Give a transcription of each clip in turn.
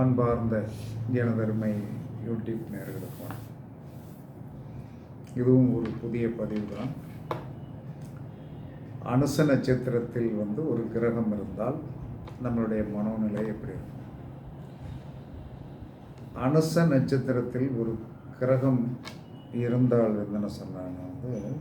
அன்பார்ந்த ஜனதர்மை யூடியூப் நேர்களுக்கு இதுவும் ஒரு புதிய பதிவு தான் அனுச நட்சத்திரத்தில் வந்து ஒரு கிரகம் இருந்தால் நம்மளுடைய மனோநிலை எப்படி இருக்கும்? அனுச நட்சத்திரத்தில் ஒரு கிரகம் இருந்தால் என்ன சொன்னாங்க வந்து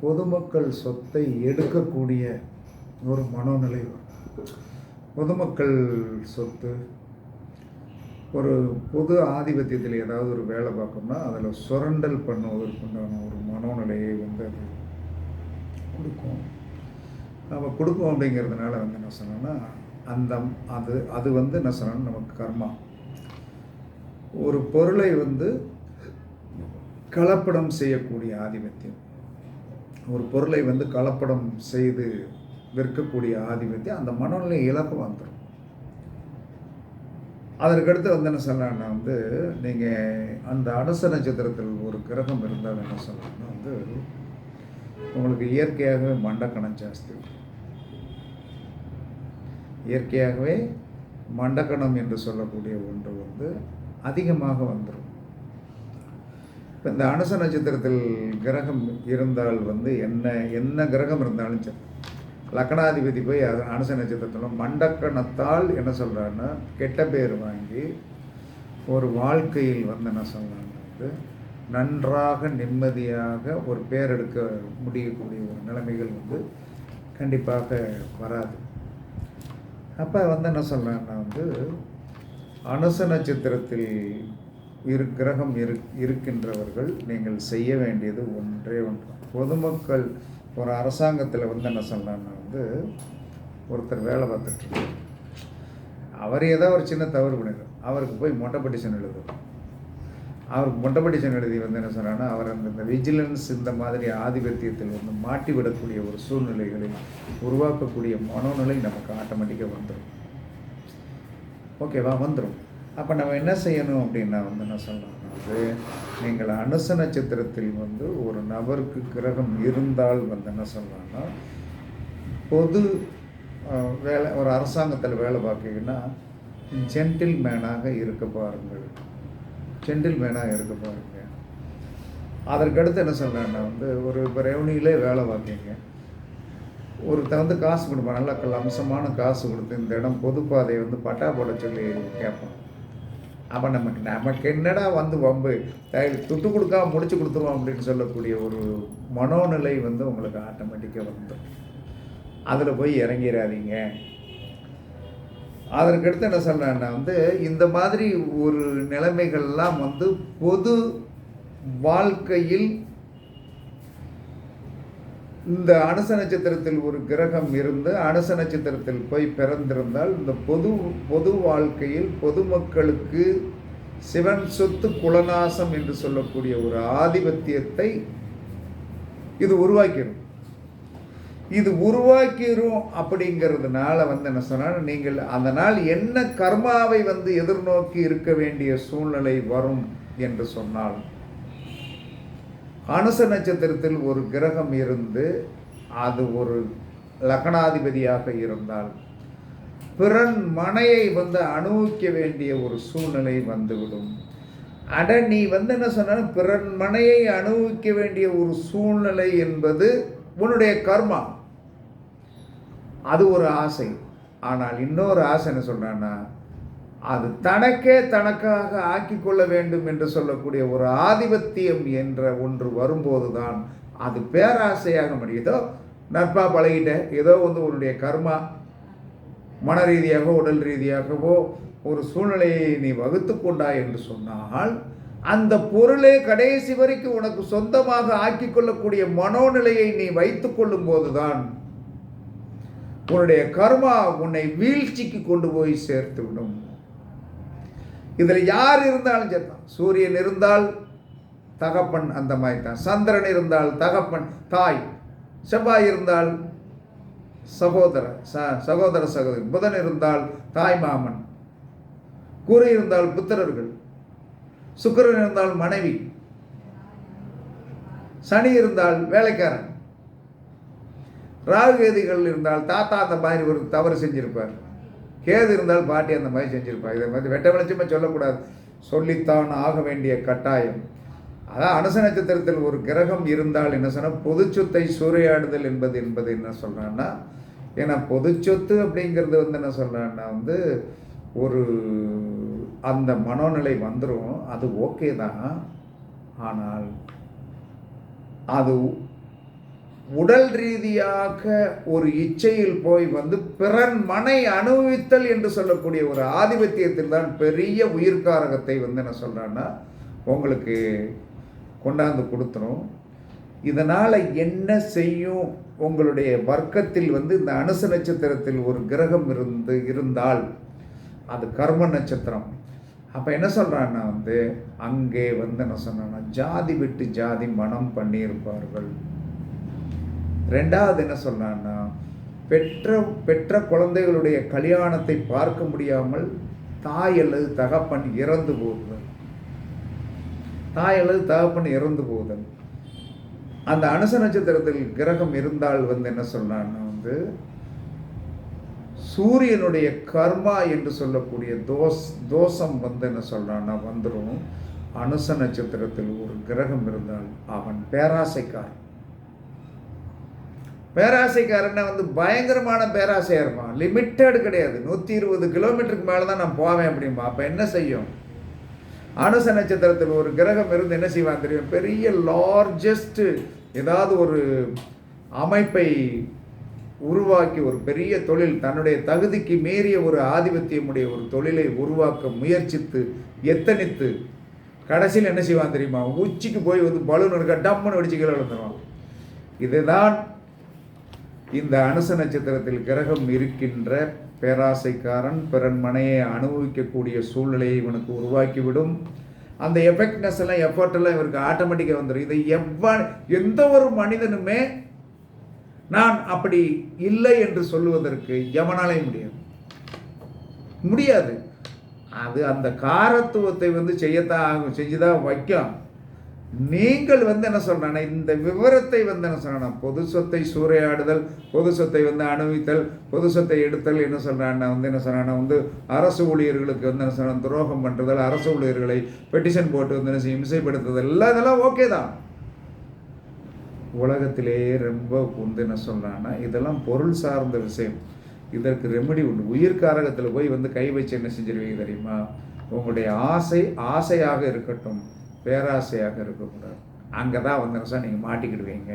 பொதுமக்கள் சொத்தை எடுக்கக்கூடிய ஒரு மனோநிலை வரும். பொதுமக்கள் சொத்து ஒரு பொது ஆதிபத்தியத்தில் ஏதாவது ஒரு வேலை பார்க்கணும்னா அதில் சுரண்டல் பண்ணுவதற்குண்டான ஒரு மனோநிலையை வந்து அது கொடுக்கும். நம்ம கொடுக்கும் அப்படிங்கிறதுனால வந்து என்ன சொன்னோன்னா அந்த அது அது வந்து என்ன சொன்னோன்னா நமக்கு கர்மா. ஒரு பொருளை வந்து கலப்படம் செய்யக்கூடிய ஆதிபத்தியம். ஒரு பொருளை வந்து கலப்படம் செய்து விற்கக்கூடிய ஆதிபத்தியம். அந்த மனநிலை இழப்பு வந்துடும் அதற்கடுத்து வந்து என்ன சொல்லலாம்னா வந்து நீங்கள் அந்த அனுச நட்சத்திரத்தில் ஒரு கிரகம் இருந்தால் என்ன சொல்லலாம்னா வந்து உங்களுக்கு இயற்கையாகவே மண்டக்கணம் ஜாஸ்தி இயற்கையாகவே மண்டக்கணம் என்று சொல்லக்கூடிய ஒன்று வந்து அதிகமாக வந்துடும் இப்போ இந்த அனுச நட்சத்திரத்தில் கிரகம் இருந்தால் வந்து என்ன என்ன கிரகம் இருந்தாலும் சரி லக்கணாதிபதி போய் அனுச நட்சத்திரத்தில் மண்டக்கணத்தால் என்ன சொல்கிறாருன்னா கெட்ட பேர் வாங்கி ஒரு வாழ்க்கையில் வந்து என்ன சொல்கிறாங்க வந்து நன்றாக நிம்மதியாக ஒரு பேர் எடுக்க முடியக்கூடிய ஒரு நிலைமைகள் வந்து கண்டிப்பாக வராது. அப்போ வந்து என்ன சொல்கிறேன்னா வந்து அனுச நட்சத்திரத்தில் இரு கிரகம் இரு இருக்கின்றவர்கள் நீங்கள் செய்ய வேண்டியது ஒன்றே ஒன்று. பொதுமக்கள் ஒரு அரசாங்கத்தில் வந்து என்ன சொல்லலாம்னா வந்து ஒருத்தர் வேலை பார்த்துட்ருக்கார் அவர் ஏதோ ஒரு சின்ன தவறு பண்ணிடும் அவருக்கு போய் மொட்டை பெட்டிஷன் எழுதும் அவருக்கு மொட்டை பெட்டிஷன் எழுதி வந்து என்ன சொன்னான்னா அவர் அந்த இந்த விஜிலன்ஸ் இந்த மாதிரி ஆதிபத்தியத்தில் வந்து மாட்டி விடக்கூடிய ஒரு சூழ்நிலைகளை உருவாக்கக்கூடிய மனோநிலை நமக்கு ஆட்டோமேட்டிக்காக வந்துடும் ஓகேவா வந்துடும் அப்போ நம்ம என்ன செய்யணும் அப்படின்னா வந்து என்ன சொல்லலாம் வந்து நீங்கள் அனுச நட்சத்திரத்தில் வந்து ஒரு நபருக்கு கிரகம் இருந்தால் வந்து என்ன சொல்லலாம்னா பொது வேலை ஒரு அரசாங்கத்தில் வேலை பார்க்கீங்கன்னா ஜென்டில் மேனாக இருக்க பாருங்கள். ஜென்டில் மேனாக இருக்க பாருங்கள் அதற்கடுத்து என்ன சொல்கிறேன்னா வந்து ஒரு இப்போ ரெவன்யூலே வேலை பார்க்கீங்க ஒருத்தர் வந்து காசு கொடுப்பான் நல்ல கல் அம்சமான காசு கொடுத்து இந்த இடம் பொதுப்பாதையை வந்து பட்டா போட சொல்லி கேட்பான் அப்போ நமக்கு நமக்கு என்னடா வந்து வம்பு? தயவு துட்டு கொடுக்காம முடிச்சு கொடுத்துருவோம் அப்படின்னு சொல்லக்கூடிய ஒரு மனோநிலை வந்து உங்களுக்கு ஆட்டோமேட்டிக்காக வந்துடும் அதில் போய் இறங்கிடாதீங்க அதற்கடுத்து என்ன சொல்கிறேன்னா வந்து இந்த மாதிரி ஒரு நிலைமைகள்லாம் வந்து பொது வாழ்க்கையில் இந்த அனுச நட்சத்திரத்தில் ஒரு கிரகம் இருந்து அனுச நட்சத்திரத்தில் போய் பிறந்திருந்தால் இந்த பொது பொது வாழ்க்கையில் பொதுமக்களுக்கு சிவன் சொத்து குலநாசம் என்று சொல்லக்கூடிய ஒரு ஆதிபத்தியத்தை இது உருவாக்கிடும். இது உருவாக்கிடும் அப்படிங்கிறதுனால வந்து என்ன சொன்னால் நீங்கள் அந்த நாள் என்ன கர்மாவை வந்து எதிர்நோக்கி இருக்க வேண்டிய சூழ்நிலை வரும் என்று சொன்னால் அனுச நட்சத்திரத்தில் ஒரு கிரகம் இருந்து அது ஒரு லக்னாதிபதியாக இருந்தால் பிறன் மனையை வந்து அனுபவிக்க வேண்டிய ஒரு சூழ்நிலை வந்துவிடும். அட நீ வந்து என்ன சொன்னாலும் பிறன் மனையை அனுபவிக்க வேண்டிய ஒரு சூழ்நிலை என்பது உன்னுடைய கர்மா. அது ஒரு ஆசை. ஆனால் இன்னொரு ஆசை என்ன சொல்றான்னா அது தனக்கே தனக்காக ஆக்கி கொள்ள வேண்டும் என்று சொல்லக்கூடிய ஒரு ஆதிபத்தியம் என்ற ஒன்று வரும்போது தான் அது பேராசையாக முடியுதோ நட்பாக பழகிட்டேன் பழகிட்ட ஏதோ வந்து உன்னுடைய கர்மா மன ரீதியாகவோ உடல் ரீதியாகவோ ஒரு சூழ்நிலையை நீ வகுத்து கொண்டாய் என்று சொன்னால் அந்த பொருளே கடைசி வரைக்கும் உனக்கு சொந்தமாக ஆக்கி கொள்ளக்கூடிய மனோநிலையை நீ வைத்து கொள்ளும் போதுதான் உன்னுடைய கர்மா உன்னை வீழ்ச்சிக்கு கொண்டு போய் சேர்த்து விடும் இதில் யார் இருந்தாலும் சரிதான் சூரியன் இருந்தால் தகப்பன் அந்த மாதிரி தான். சந்திரன் இருந்தால் தகப்பன் தாய். செவ்வாய் இருந்தால் சகோதர ச சகோதர சகோதரி. புதன் இருந்தால் தாய் மாமன். குரு இருந்தால் புத்திரர்கள். சுக்கரன் இருந்தால் மனைவி. சனி இருந்தால் வேலைக்காரன். ராகுகேதிகள் இருந்தால் தாத்தா அந்த மாதிரி ஒரு தவறு செஞ்சிருப்பார். கேது இருந்தால் பாட்டி அந்த மாதிரி செஞ்சுருப்பா. இதை வந்து வெட்ட வெளிச்சமாக சொல்லக்கூடாது. சொல்லித்தான் ஆக வேண்டிய கட்டாயம். அதான் அனுச நட்சத்திரத்தில் ஒரு கிரகம் இருந்தால் என்ன சொன்னால் பொது சொத்தை சூறையாடுதல் என்பது என்பது என்ன சொல்கிறான்னா ஏன்னா பொது சொத்து அப்படிங்கிறது வந்து என்ன சொல்கிறான்னா வந்து ஒரு அந்த மனோநிலை வந்துடும் அது ஓகே தான். ஆனால் அது உடல் ரீதியாக ஒரு இச்சையில் போய் வந்து பிறன் மனை அனுபவித்தல் என்று சொல்லக்கூடிய ஒரு ஆதிபத்தியத்தில் தான் பெரிய உயிர்காரகத்தை வந்து என்ன சொல்கிறான்னா உங்களுக்கு கொண்டாந்து கொடுத்துரும். இதனால் என்ன செய்யும்? உங்களுடைய வர்க்கத்தில் வந்து இந்த அனுச நட்சத்திரத்தில் ஒரு கிரகம் இருந்து இருந்தால் அது கர்ம நட்சத்திரம். அப்போ என்ன சொல்கிறான்னா வந்து அங்கே வந்து என்ன சொன்னான்னா ஜாதி விட்டு ஜாதி மனம் பண்ணியிருப்பார்கள். ரெண்டாவது என்ன சொன்னான்னா பெற்ற பெற்ற குழந்தைகளுடைய கல்யாணத்தை பார்க்க முடியாமல் தாய் அல்லது தகப்பன் இறந்து போகுதல் தாய் அல்லது தகப்பன் இறந்து போகுதல் அந்த அனுச நட்சத்திரத்தில் கிரகம் இருந்தால் வந்து என்ன சொன்னான்னா வந்து சூரியனுடைய கர்மா என்று சொல்லக்கூடிய தோஸ் தோஷம் வந்து என்ன சொல்கிறான்னா வந்துடும் அனுச நட்சத்திரத்தில் ஒரு கிரகம் இருந்தால் அவன் பேராசைக்காரன். பேராசைக்காரன்னா வந்து பயங்கரமான பேராசையாக இருப்பான். லிமிட்டட் கிடையாது. நூற்றி இருபது கிலோமீட்டருக்கு மேலே தான் நான் போவேன் அப்படிம்பா. அப்போ என்ன செய்யும்? அனுச நட்சத்திரத்தில் ஒரு கிரகம் இருந்து என்ன செய்வான் தெரியும்? பெரிய லார்ஜஸ்ட்டு ஏதாவது ஒரு அமைப்பை உருவாக்கி ஒரு பெரிய தொழில் தன்னுடைய தகுதிக்கு மீறிய ஒரு ஆதிபத்தியமுடைய ஒரு தொழிலை உருவாக்க முயற்சித்து எத்தனித்து கடைசியில் என்ன செய்வான் தெரியுமா? உச்சிக்கு போய் வந்து பலூன் இருக்க டம்முன்னு அடிச்சு கீழே விழுந்துருவான். இதுதான் இந்த அனுச நட்சத்திரத்தில் கிரகம் இருக்கின்ற பேராசைக்காரன் பிறன் மனையை அனுபவிக்கக்கூடிய சூழ்நிலையை இவனுக்கு உருவாக்கிவிடும். அந்த எஃபெக்ட்னஸ் எல்லாம் எஃபர்ட் எல்லாம் இவருக்கு ஆட்டோமேட்டிக்காக வந்துடும் இதை எவ்வா எந்த ஒரு மனிதனுமே நான் அப்படி இல்லை என்று சொல்லுவதற்கு எவனாலே முடியாது. முடியாது. அது அந்த காரத்துவத்தை வந்து செய்யத்தான் ஆகும் செஞ்சுதான் வைக்கும். நீங்கள் வந்து என்ன சொல்றானா இந்த விவரத்தை வந்து என்ன சொல்றானா பொது சொத்தை சூறையாடுதல் பொது சொத்தை வந்து அணுவித்தல் பொது சொத்தை எடுத்தல் என்ன சொல்றான்னா வந்து என்ன சொல்றானா வந்து அரசு ஊழியர்களுக்கு வந்து என்ன சொல்கிறான் துரோகம் பண்ணுறதல் அரசு ஊழியர்களை பெட்டிஷன் போட்டு வந்து என்ன இம்சைப்படுத்துதல் எல்லாம் இதெல்லாம் ஓகே தான். உலகத்திலேயே ரொம்ப வந்து என்ன சொல்றான்னா இதெல்லாம் பொருள் சார்ந்த விஷயம். இதற்கு ரெமெடி உண்டு. உயிர்காரகத்தில் போய் வந்து கை வச்சு என்ன செஞ்சிருவீங்க தெரியுமா? உங்களுடைய ஆசை ஆசையாக இருக்கட்டும். பேராசையாக இருக்கக்கூடாது. அங்கே தான் வந்து சார் நீங்கள் மாட்டிக்கிடுவீங்க.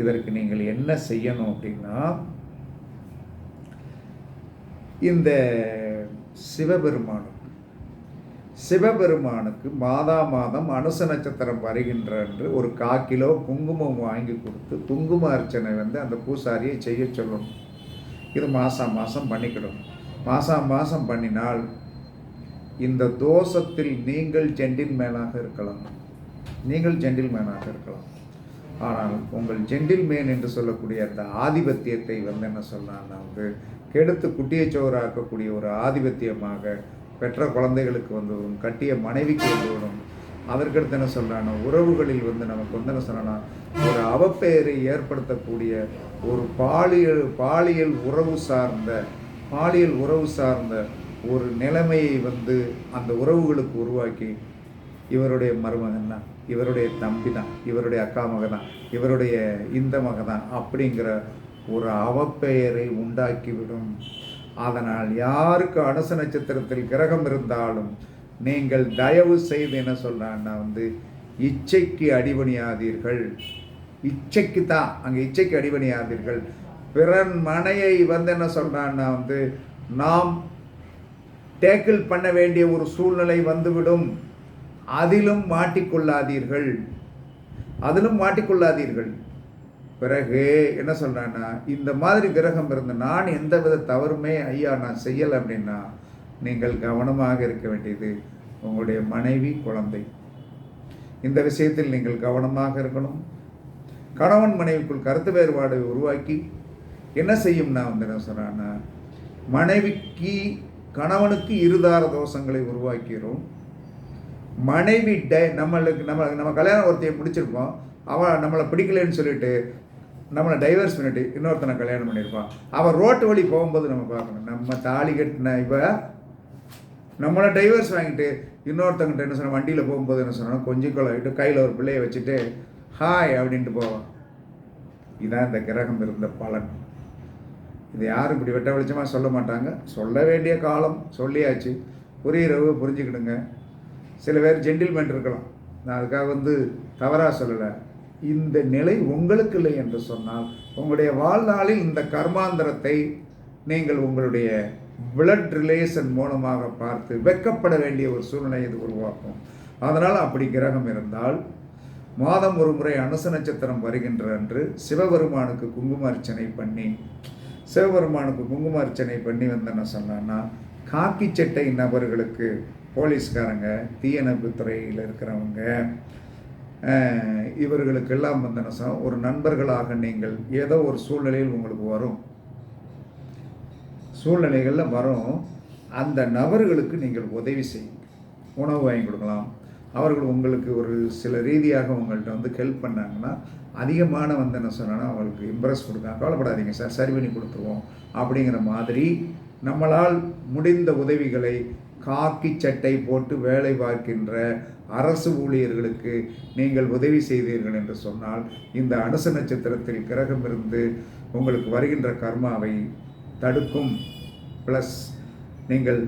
இதற்கு நீங்கள் என்ன செய்யணும் அப்படின்னா இந்த சிவபெருமானுக்கு சிவபெருமானுக்கு மாதா மாதம் அனுச நட்சத்திரம் வருகின்ற என்று ஒரு கா கிலோ குங்குமம் வாங்கி கொடுத்து குங்கும அர்ச்சனை வந்து அந்த பூசாரியை செய்ய சொல்லணும். இது மாதம் மாதம் பண்ணிக்கிடும் மாதம் மாதம் பண்ணினால் இந்த தோஷத்தில் நீங்கள் ஜென்டில்மேனாக இருக்கலாம். நீங்கள் ஜென்டில்மேனாக இருக்கலாம். ஆனால் உங்கள் ஜென்டில்மேன் என்று சொல்லக்கூடிய அந்த ஆதிபத்தியத்தை வந்து என்ன சொன்னான்னா வந்து கெடுத்து குட்டியை சோறாக்கக்கூடிய ஒரு ஆதிபத்தியமாக பெற்ற குழந்தைகளுக்கு வந்துவிடும் கட்டிய மனைவிக்கு வந்துவிடும் அதற்கடுத்து என்ன சொல்கிறானா உறவுகளில் வந்து நமக்கு வந்து என்ன சொல்லனா ஒரு அவப்பெயரை ஏற்படுத்தக்கூடிய ஒரு பாலியல் பாலியல் உறவு சார்ந்த பாலியல் உறவு சார்ந்த ஒரு நிலைமையை வந்து அந்த உறவுகளுக்கு உருவாக்கி இவருடைய மருமகன் தான் இவருடைய தம்பி தான் இவருடைய அக்கா மகன் தான் இவருடைய இந்த மகன் தான் அப்படிங்கிற ஒரு அவப்பெயரை உண்டாக்கிவிடும். அதனால் யாருக்கு அனுச நட்சத்திரத்தில் கிரகம் இருந்தாலும் நீங்கள் தயவு செய்து என்ன சொல்கிறான்னா வந்து இச்சைக்கு அடிபணியாதீர்கள். இச்சைக்கு தான் அங்கே இச்சைக்கு அடிபணியாதீர்கள். பிறன் மனையை வந்து என்ன சொல்கிறான்னா வந்து நாம் டேக்கிள் பண்ண வேண்டிய ஒரு சூழ்நிலை வந்துவிடும். அதிலும் மாட்டிக்கொள்ளாதீர்கள். அதிலும் மாட்டிக்கொள்ளாதீர்கள். பிறகு என்ன சொல்கிறேன்னா இந்த மாதிரி கிரகம் இருந்து நான் எந்த வித தவறுமே ஐயா நான் செய்யலை அப்படின்னா நீங்கள் கவனமாக இருக்க வேண்டியது உங்களுடைய மனைவி குழந்தை. இந்த விஷயத்தில் நீங்கள் கவனமாக இருக்கணும். கணவன் மனைவிக்குள் கருத்து வேறுபாடு உருவாக்கி என்ன செய்யும்னா வந்து என்ன சொல்கிறேன்னா மனைவிக்கு கணவனுக்கு இருதார தோஷங்களை உருவாக்கிறோம். மனைவி டை நம்மளுக்கு நம்ம நம்ம கல்யாணம் ஒருத்தையை பிடிச்சிருப்போம் அவன் நம்மளை பிடிக்கலன்னு சொல்லிட்டு நம்மளை டைவர்ஸ் பண்ணிட்டு இன்னொருத்தனை கல்யாணம் பண்ணியிருப்பான். அவன் ரோட்டு வழி போகும்போது நம்ம பார்க்கணும். நம்ம தாலி கட்டின இப்போ நம்மளை டைவர்ஸ் வாங்கிட்டு இன்னொருத்தங்கிட்ட என்ன சொன்ன வண்டியில் போகும்போது என்ன சொன்னோம் கொஞ்சம் கொள்ளாயிட்டு கையில் ஒரு பிள்ளையை வச்சுட்டு ஹாய் அப்படின்ட்டு போவான். இதான் இந்த கிரகம் இருந்த பலன். இது யாரும் இப்படி வெட்ட வெளிச்சமாக சொல்ல மாட்டாங்க? சொல்ல வேண்டிய காலம் சொல்லியாச்சு. புரியுறவு புரிஞ்சுக்கிடுங்க. சில பேர் ஜென்டில்மென்ட் இருக்கலாம். நான் அதுக்காக வந்து தவறாக சொல்லலை. இந்த நிலை உங்களுக்கு இல்லை என்று சொன்னால் உங்களுடைய வாழ்நாளில் இந்த கர்மாந்திரத்தை நீங்கள் உங்களுடைய பிளட் ரிலேஷன் மூலமாக பார்த்து வெக்கப்பட வேண்டிய ஒரு சூழ்நிலை இது உருவாக்கும். அதனால் அப்படி கிரகம் இருந்தால் மாதம் ஒரு முறை அனுச நட்சத்திரம் வருகின்ற அன்று சிவபெருமானுக்கு குங்கும அர்ச்சனை பண்ணி சிவபெருமானுக்கு குங்கும அர்ச்சனை பண்ணி வந்தேன்னு சொன்னான்னா காக்கி சட்டை நபர்களுக்கு போலீஸ்காரங்க தீயணைப்பு துறையில் இருக்கிறவங்க இவர்களுக்கெல்லாம் வந்தன என்ன சொன்னா, ஒரு நண்பர்களாக நீங்கள் ஏதோ ஒரு சூழ்நிலையில் உங்களுக்கு வரும். சூழ்நிலைகளில் வரும். அந்த நபர்களுக்கு நீங்கள் உதவி செய்யுங்க. உணவு வாங்கி கொடுக்கலாம். அவர்கள் உங்களுக்கு ஒரு சில ரீதியாக உங்கள்கிட்ட வந்து ஹெல்ப் பண்ணாங்கன்னா அதிகமான வந்து என்ன சொன்னால் அவங்களுக்கு இம்ப்ரெஸ் கொடுக்காங்க கவலைப்படாதீங்க சார் சரி பண்ணி கொடுத்துருவோம் அப்படிங்கிற மாதிரி நம்மளால் முடிந்த உதவிகளை காக்கி சட்டை போட்டு வேலை பார்க்கின்ற அரசு ஊழியர்களுக்கு நீங்கள் உதவி செய்தீர்கள் என்று சொன்னால் இந்த அனுச நட்சத்திரத்தில் கிரகம் இருந்து உங்களுக்கு வருகின்ற கர்மாவை தடுக்கும். ப்ளஸ் நீங்கள்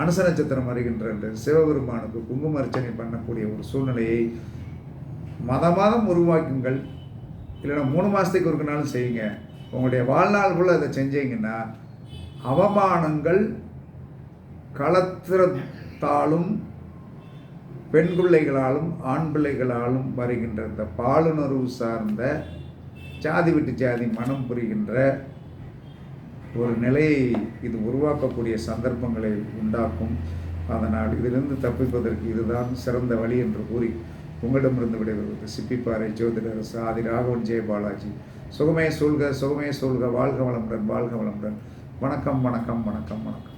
அனுச நட்சத்திரம் வருகின்ற என்று சிவபெருமானுக்கு குங்கும அர்ச்சனை பண்ணக்கூடிய ஒரு சூழ்நிலையை மத மாதம் உருவாக்குங்கள். இல்லைன்னா மூணு மாதத்துக்கு ஒரு நாளும் செய்யுங்க. உங்களுடைய வாழ்நாளுக்குள்ளே அதை செஞ்சீங்கன்னா அவமானங்கள் களத்திரத்தாலும் பெண் பிள்ளைகளாலும் ஆண் பிள்ளைகளாலும் வருகின்ற இந்த பாலுணர்வு சார்ந்த ஜாதி விட்டு ஜாதி மனம் புரிகின்ற ஒரு நிலையை இது உருவாக்கக்கூடிய சந்தர்ப்பங்களை உண்டாக்கும். அதனால் இதிலிருந்து தப்பிப்பதற்கு இதுதான் சிறந்த வழி என்று கூறி உங்களிடமிருந்து விடைபெறுவது சிப்பிப்பாறை ஜோதிடரசு ஆதி ராகவன் ஜெய பாலாஜி. சுகமே சூழ்க சுகமே சூழ்க வாழ்க வளமுடன் வாழ்க வளமுடன். வணக்கம் வணக்கம் வணக்கம் வணக்கம்.